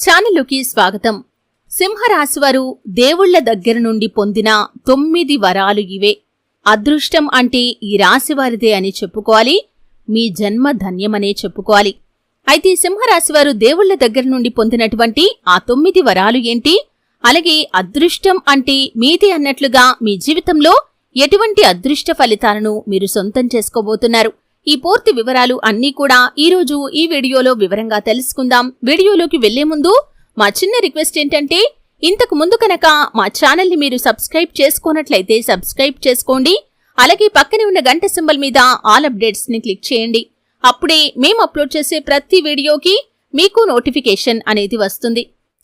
ఛానలుకి స్వాగతం. సింహరాశివారు దేవుళ్ళ దగ్గర నుండి పొందిన తొమ్మిది వరాలు ఇవే. అదృష్టం అంటే ఈ రాశివారిదే అని చెప్పుకోవాలి. మీ జన్మ ధన్యమనే చెప్పుకోవాలి. అయితే సింహరాశివారు దేవుళ్ళ దగ్గర నుండి పొందినటువంటి ఆ తొమ్మిది వరాలు ఏంటి? అలాగే అదృష్టం అంటే మీది అన్నట్లుగా మీ జీవితంలో ఎటువంటి అదృష్ట ఫలితాలను మీరు సొంతం చేసుకోబోతున్నారు? ఈ పూర్తి వివరాలు అన్నీ కూడా ఈరోజు ఈ వీడియోలో వివరంగా తెలుసుకుందాం. వీడియోలోకి వెళ్ళే ముందు మా చిన్న రిక్వెస్ట్ ఏంటంటే ఇంతకు ముందు కనుక మా ఛానల్ని మీరు సబ్స్క్రైబ్ చేసుకున్నట్లయితే సబ్స్క్రైబ్ చేసుకోండి. అలాగే పక్కనే ఉన్న గంట సింబల్ మీద ఆల్ అప్డేట్స్ని క్లిక్ చేయండి. అప్పుడే మేము అప్లోడ్ చేసే ప్రతి వీడియోకి మీకు నోటిఫికేషన్ అనేది వస్తుంది.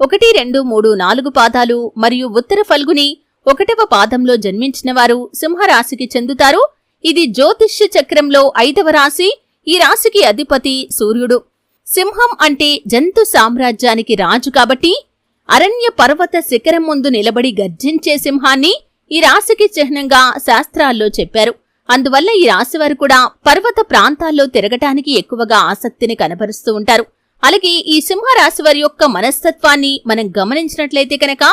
ఒకటి రెండు మూడు నాలుగు పాదాలు మరియు ఉత్తర ఫల్గుని ఒకటవ పాదంలో జన్మించినవారు సింహరాశికి చెందుతారు. ఇది జ్యోతిష్య చక్రంలో ఐదవ రాశి. ఈ రాశికి అధిపతి సూర్యుడు. సింహం అంటే జంతు సామ్రాజ్యానికి రాజు కాబట్టి అరణ్య పర్వత శిఖరం ముందు నిలబడి గర్జించే సింహాన్ని ఈ రాశికి చిహ్నంగా శాస్త్రాల్లో చెప్పారు. అందువల్ల ఈ రాశివారు కూడా పర్వత ప్రాంతాల్లో తిరగటానికి ఎక్కువగా ఆసక్తిని కనబరుస్తూ ఉంటారు. అలాగే ఈ సింహరాశి వారి యొక్క మనస్తత్వాన్ని మనం గమనించినట్లయితే కనుక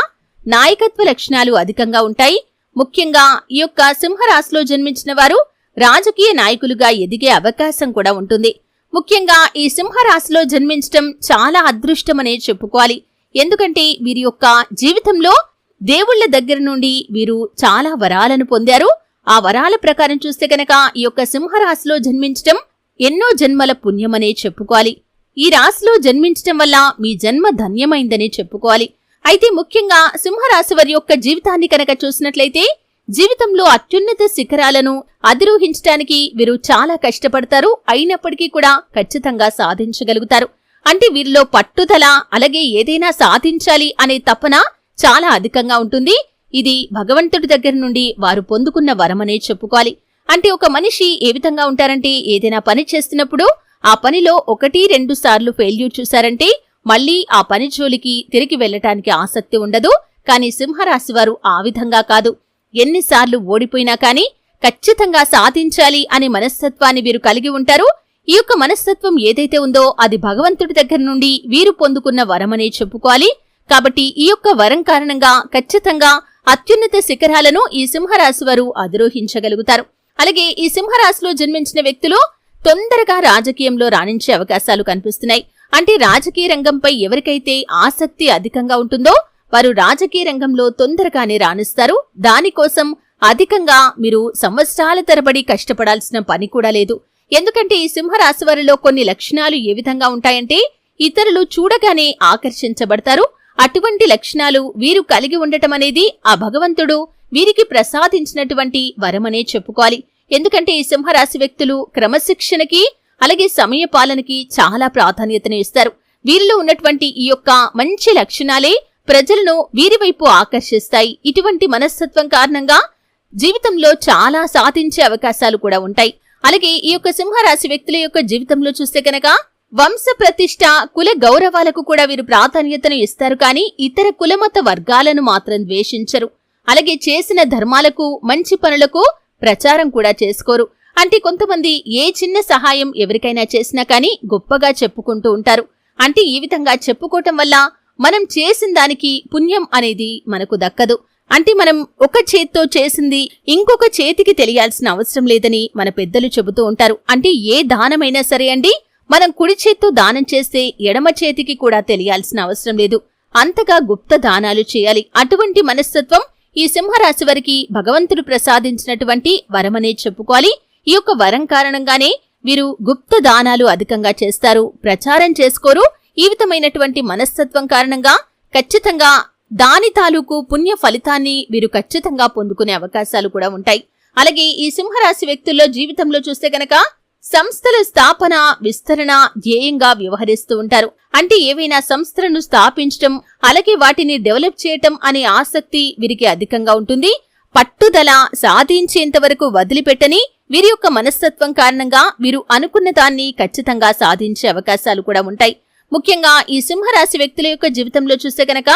నాయకత్వ లక్షణాలు అధికంగా ఉంటాయి. ముఖ్యంగా ఈ యొక్క సింహరాశిలో జన్మించిన వారు రాజకీయ నాయకులుగా ఎదిగే అవకాశం కూడా ఉంటుంది. ముఖ్యంగా ఈ సింహరాశిలో జన్మించటం చాలా అదృష్టమనే చెప్పుకోవాలి. ఎందుకంటే వీరి యొక్క జీవితంలో దేవుళ్ళ దగ్గర నుండి వీరు చాలా వరాలను పొందారు. ఆ వరాల ప్రకారం చూస్తే కనుక ఈ యొక్క సింహరాశిలో జన్మించటం ఎన్నో జన్మల పుణ్యమనే చెప్పుకోవాలి. ఈ రాశిలో జన్మించటం వల్ల మీ జన్మ ధన్యమైందని చెప్పుకోవాలి. అయితే ముఖ్యంగా సింహరాశి వారి యొక్క జీవితాన్ని కనుక చూసినట్లయితే జీవితంలో అత్యున్నత శిఖరాలను అధిరోహించడానికి వీరు చాలా కష్టపడతారు. అయినప్పటికీ కూడా ఖచ్చితంగా సాధించగలుగుతారు. అంటే వీరిలో పట్టుదల అలాగే ఏదైనా సాధించాలి అనే తపన చాలా అధికంగా ఉంటుంది. ఇది భగవంతుడి దగ్గర నుండి వారు పొందుకున్న వరమనే చెప్పుకోవాలి. అంటే ఒక మనిషి ఏ విధంగా ఉంటారంటే ఏదైనా పని చేస్తున్నప్పుడు ఆ పనిలో ఒకటి రెండు సార్లు ఫెయిల్యూర్ చూశారంటే మళ్ళీ ఆ పని జోలికి తిరిగి వెళ్ళటానికి ఆసక్తి ఉండదు. కానీ సింహరాశి వారు ఆ విధంగా కాదు. ఎన్నిసార్లు ఓడిపోయినా కానీ ఖచ్చితంగా సాధించాలి అనే మనస్తత్వాన్ని వీరు కలిగి ఉంటారు. ఈ యొక్క మనస్తత్వం ఏదైతే ఉందో అది భగవంతుడి దగ్గర నుండి వీరు పొందుకున్న వరమనే చెప్పుకోవాలి. కాబట్టి ఈ యొక్క వరం కారణంగా ఖచ్చితంగా అత్యున్నత శిఖరాలను ఈ సింహరాశి వారు అధిరోహించగలుగుతారు. అలాగే ఈ సింహరాశిలో జన్మించిన వ్యక్తులు తొందరగా రాజకీయంలో రాణించే అవకాశాలు కనిపిస్తున్నాయి. అంటే రాజకీయ రంగంపై ఎవరికైతే ఆసక్తి అధికంగా ఉంటుందో వారు రాజకీయ రంగంలో తొందరగానే రాణిస్తారు. దానికోసం అధికంగా మీరు సంవత్సరాల తరబడి కష్టపడాల్సిన పని కూడా లేదు. ఎందుకంటే ఈ సింహరాశి వారిలో కొన్ని లక్షణాలు ఏ విధంగా ఉంటాయంటే ఇతరులు చూడగానే ఆకర్షించబడతారు. అటువంటి లక్షణాలు వీరు కలిగి ఉండటం అనేది ఆ భగవంతుడు వీరికి ప్రసాదించినటువంటి వరమనే చెప్పుకోవాలి. ఎందుకంటే ఈ సింహరాశి వ్యక్తులు క్రమశిక్షణకి అలాగే సమయ పాలనకి చాలా ప్రాధాన్యతను ఇస్తారు. వీరిలో ఉన్నటువంటి ఈ యొక్క మంచి లక్షణాలే ప్రజలను వీరి వైపు ఆకర్షిస్తాయి. ఇటువంటి మనస్తత్వం కారణంగా జీవితంలో చాలా సాధించే అవకాశాలు కూడా ఉంటాయి. అలాగే ఈ యొక్క సింహరాశి వ్యక్తుల యొక్క జీవితంలో చూస్తే కనుక వంశ ప్రతిష్ట కుల గౌరవాలకు కూడా వీరు ప్రాధాన్యతను ఇస్తారు. కానీ ఇతర కులమత వర్గాలను మాత్రం ద్వేషించరు. అలాగే చేసిన ధర్మాలకు మంచి పనులకు ప్రచారం కూడా చేసుకోరు. అంటే కొంతమంది ఏ చిన్న సహాయం ఎవరికైనా చేసినా కానీ గొప్పగా చెప్పుకుంటూ ఉంటారు. అంటే ఈ విధంగా చెప్పుకోవటం వల్ల మనం చేసిన దానికి పుణ్యం అనేది మనకు దక్కదు. అంటే మనం ఒక చేత్తో చేసింది ఇంకొక చేతికి తెలియాల్సిన అవసరం లేదని మన పెద్దలు చెబుతూ ఉంటారు. అంటే ఏ దానమైనా సరే అండి మనం కుడి చేత్తో దానం చేస్తే ఎడమ చేతికి కూడా తెలియాల్సిన అవసరం లేదు. అంతగా గుప్త దానాలు చేయాలి. అటువంటి మనస్తత్వం ఈ సింహరాశి వారికి భగవంతుడు ప్రసాదించినటువంటి వరమనే చెప్పుకోవాలి. ఈ యొక్క వరం కారణంగానే వీరు గుప్త దానాలు అధికంగా చేస్తారు. ప్రచారం చేసుకోరు. ఈ విధమైనటువంటి మనస్తత్వం కారణంగా ఖచ్చితంగా దాని తాలూకు పుణ్య ఫలితాన్ని వీరు ఖచ్చితంగా పొందుకునే అవకాశాలు కూడా ఉంటాయి. అలాగే ఈ సింహరాశి వ్యక్తుల్లో జీవితంలో చూస్తే గనక సంస్థల స్థాపన విస్తరణ ధ్యేయంగా వ్యవహరిస్తూ ఉంటారు. అంటే ఏవైనా సంస్థలను స్థాపించటం అలాగే వాటిని డెవలప్ చేయటం అనే ఆసక్తి వీరికి అధికంగా ఉంటుంది. పట్టుదల సాధించేంత వరకు వదిలిపెట్టని వీరి యొక్క మనస్తత్వం కారణంగా వీరు అనుకున్న దాన్ని ఖచ్చితంగా సాధించే అవకాశాలు కూడా ఉంటాయి. ముఖ్యంగా ఈ సింహరాశి వ్యక్తుల యొక్క జీవితంలో చూస్తే గనక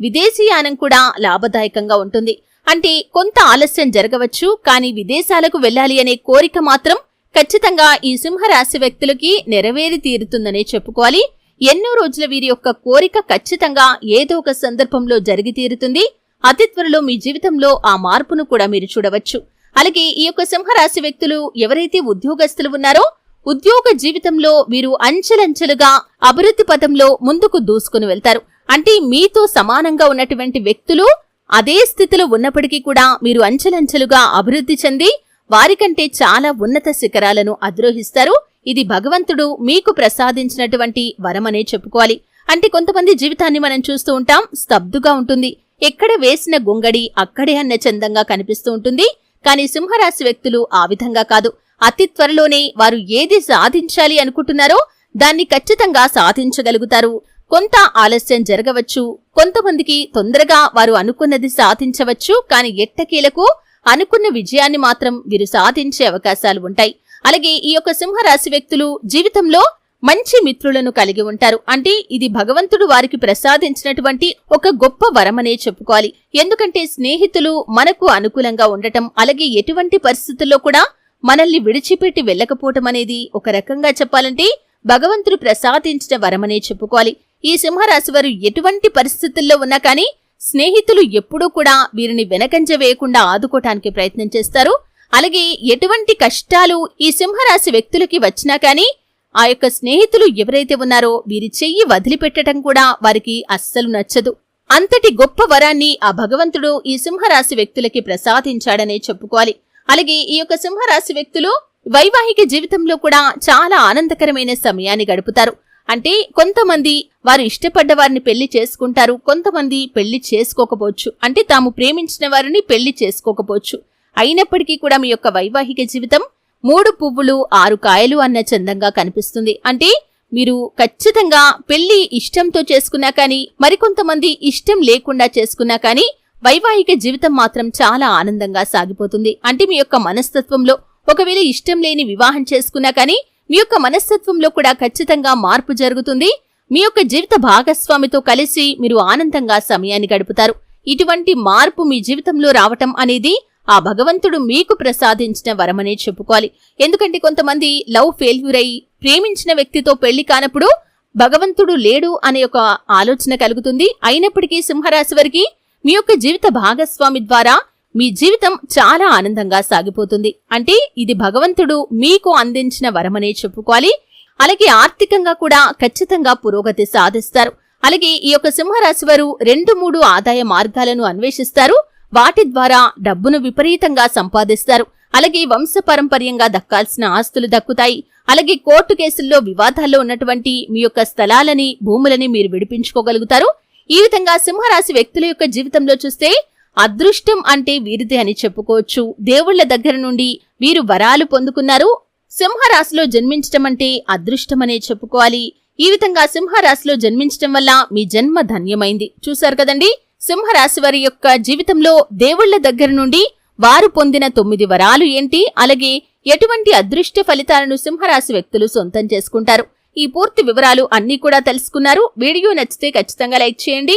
విదేశీయానం కూడా లాభదాయకంగా ఉంటుంది. అంటే కొంత ఆలస్యం జరగవచ్చు కానీ విదేశాలకు వెళ్ళాలి అనే కోరిక మాత్రం ఖచ్చితంగా ఈ సింహరాశి వ్యక్తులకి నెరవేరి తీరుతుందనే చెప్పుకోవాలి. ఎన్నో రోజుల వీరి యొక్క కోరిక ఖచ్చితంగా ఏదో ఒక సందర్భంలో జరిగి తీరుతుంది. అతి త్వరలో మీ జీవితంలో ఆ మార్పును కూడా మీరు చూడవచ్చు. అలాగే ఈ యొక్క సింహరాశి వ్యక్తులు ఎవరైతే ఉద్యోగస్తులు ఉన్నారో ఉద్యోగ జీవితంలో వీరు అంచెలంచెలుగా అభివృద్ధి పథంలో ముందుకు దూసుకుని వెళ్తారు. అంటే మీతో సమానంగా ఉన్నటువంటి వ్యక్తులు అదే స్థితిలో ఉన్నప్పటికీ కూడా మీరు అంచెలంచెలుగా అభివృద్ధి చెంది వారికంటే చాలా ఉన్నత శిఖరాలను అధిరోహిస్తారు. ఇది భగవంతుడు మీకు ప్రసాదించినటువంటి వరమనే చెప్పుకోవాలి. అంటే కొంతమంది జీవితాన్ని మనం చూస్తూ ఉంటాం స్తబ్దుగా ఉంటుంది. ఎక్కడ వేసిన గొంగడి అక్కడే అన్న చందంగా కనిపిస్తూ ఉంటుంది. కానీ సింహరాశి వ్యక్తులు ఆ విధంగా కాదు. అతి త్వరలోనే వారు ఏది సాధించాలి అనుకుంటున్నారో దాన్ని ఖచ్చితంగా సాధించగలుగుతారు. కొంత ఆలస్యం జరగవచ్చు. కొంతమందికి తొందరగా వారు అనుకున్నది సాధించవచ్చు. కానీ ఎట్టకేలకు అనుకున్న విజయాన్ని మాత్రం వీరు సాధించే అవకాశాలు ఉంటాయి. అలాగే ఈ యొక్క సింహరాశి వ్యక్తులు జీవితంలో మంచి మిత్రులను కలిగి ఉంటారు. అంటే ఇది భగవంతుడు వారికి ప్రసాదించినటువంటి ఒక గొప్ప వరమనే చెప్పుకోవాలి. ఎందుకంటే స్నేహితులు మనకు అనుకూలంగా ఉండటం అలాగే ఎటువంటి పరిస్థితుల్లో కూడా మనల్ని విడిచిపెట్టి వెళ్ళకపోవటం అనేది ఒక రకంగా చెప్పాలంటే భగవంతుడు ప్రసాదించిన వరమనే చెప్పుకోవాలి. ఈ సింహరాశి వారు ఎటువంటి పరిస్థితుల్లో ఉన్నా కానీ స్నేహితులు ఎప్పుడూ కూడా వీరిని వెనకంజ వేయకుండా ఆదుకోటానికి ప్రయత్నం చేస్తారు. అలాగే ఎటువంటి కష్టాలు ఈ సింహరాశి వ్యక్తులకి వచ్చినా కానీ ఆ యొక్క స్నేహితులు ఎవరైతే ఉన్నారో వీరి చెయ్యి వదిలిపెట్టడం కూడా వారికి అస్సలు నచ్చదు. అంతటి గొప్ప వరాన్ని ఆ భగవంతుడు ఈ సింహరాశి వ్యక్తులకి ప్రసాదించాడనే చెప్పుకోవాలి. అలాగే ఈ యొక్క సింహరాశి వ్యక్తులు వైవాహిక జీవితంలో కూడా చాలా ఆనందకరమైన సమయాన్ని గడుపుతారు. అంటే కొంతమంది వారు ఇష్టపడ్డ వారిని పెళ్ళి చేసుకుంటారు కొంతమంది పెళ్ళి చేసుకోకపోవచ్చు. అంటే తాము ప్రేమించిన వారిని పెళ్ళి చేసుకోకపోవచ్చు. అయినప్పటికీ కూడా మీ యొక్క వైవాహిక జీవితం మూడు పువ్వులు ఆరు కాయలు అన్న చందంగా కనిపిస్తుంది. అంటే మీరు ఖచ్చితంగా పెళ్ళి ఇష్టంతో చేసుకున్నా కానీ మరికొంతమంది ఇష్టం లేకుండా చేసుకున్నా కానీ వైవాహిక జీవితం మాత్రం చాలా ఆనందంగా సాగిపోతుంది. అంటే మీ యొక్క మనస్తత్వంలో ఒకవేళ ఇష్టం లేని వివాహం చేసుకున్నా కానీ మీ యొక్క మనస్తత్వంలో కూడా ఖచ్చితంగా మార్పు జరుగుతుంది. మీ యొక్క జీవిత భాగస్వామితో కలిసి మీరు ఆనందంగా సమయాన్ని గడుపుతారు. ఇటువంటి మార్పు మీ జీవితంలో రావటం అనేది ఆ భగవంతుడు మీకు ప్రసాదించిన వరమనే చెప్పుకోవాలి. ఎందుకంటే కొంతమంది లవ్ ఫెయిల్యూర్ అయి ప్రేమించిన వ్యక్తితో పెళ్ళి కానప్పుడు భగవంతుడు లేడు అనే ఒక ఆలోచన కలుగుతుంది. అయినప్పటికీ సింహరాశి వారికి మీ యొక్క జీవిత భాగస్వామి ద్వారా మీ జీవితం చాలా ఆనందంగా సాగిపోతుంది. అంటే ఇది భగవంతుడు మీకు అందించిన వరమనే చెప్పుకోవాలి. అలాగే ఆర్థికంగా కూడా ఖచ్చితంగా పురోగతి సాధిస్తారు. అలాగే ఈ యొక్క సింహరాశి వారు రెండు మూడు ఆదాయ మార్గాలను అన్వేషిస్తారు. వాటి ద్వారా డబ్బును విపరీతంగా సంపాదిస్తారు. అలాగే వంశపరంపర్యంగా దక్కాల్సిన ఆస్తులు దక్కుతాయి. అలాగే కోర్టు కేసుల్లో వివాదాల్లో ఉన్నటువంటి మీ యొక్క స్థలాలని భూములని మీరు విడిపించుకోగలుగుతారు. ఈ విధంగా సింహరాశి వ్యక్తుల యొక్క జీవితంలో చూస్తే అదృష్టం అంటే వీరిదే అని చెప్పుకోవచ్చు. దేవుళ్ళ దగ్గర నుండి వీరు వరాలు పొందుకున్నారు. సింహరాశిలో జన్మించటం అంటే అదృష్టమనే చెప్పుకోవాలి. ఈ విధంగా సింహరాశిలో జన్మించటం వల్ల మీ జన్మ ధన్యమైంది. చూశారు కదండి? సింహరాశి వారి యొక్క జీవితంలో దేవుళ్ళ దగ్గర నుండి వారు పొందిన తొమ్మిది వరాలు ఏంటి? అలాగే ఎటువంటి అదృష్ట ఫలితాలను సింహరాశి వ్యక్తులు సొంతం చేసుకుంటారు? ఈ పూర్తి వివరాలు అన్నీ కూడా తెలుసుకున్నారు. వీడియో నచ్చితే ఖచ్చితంగా లైక్ చేయండి.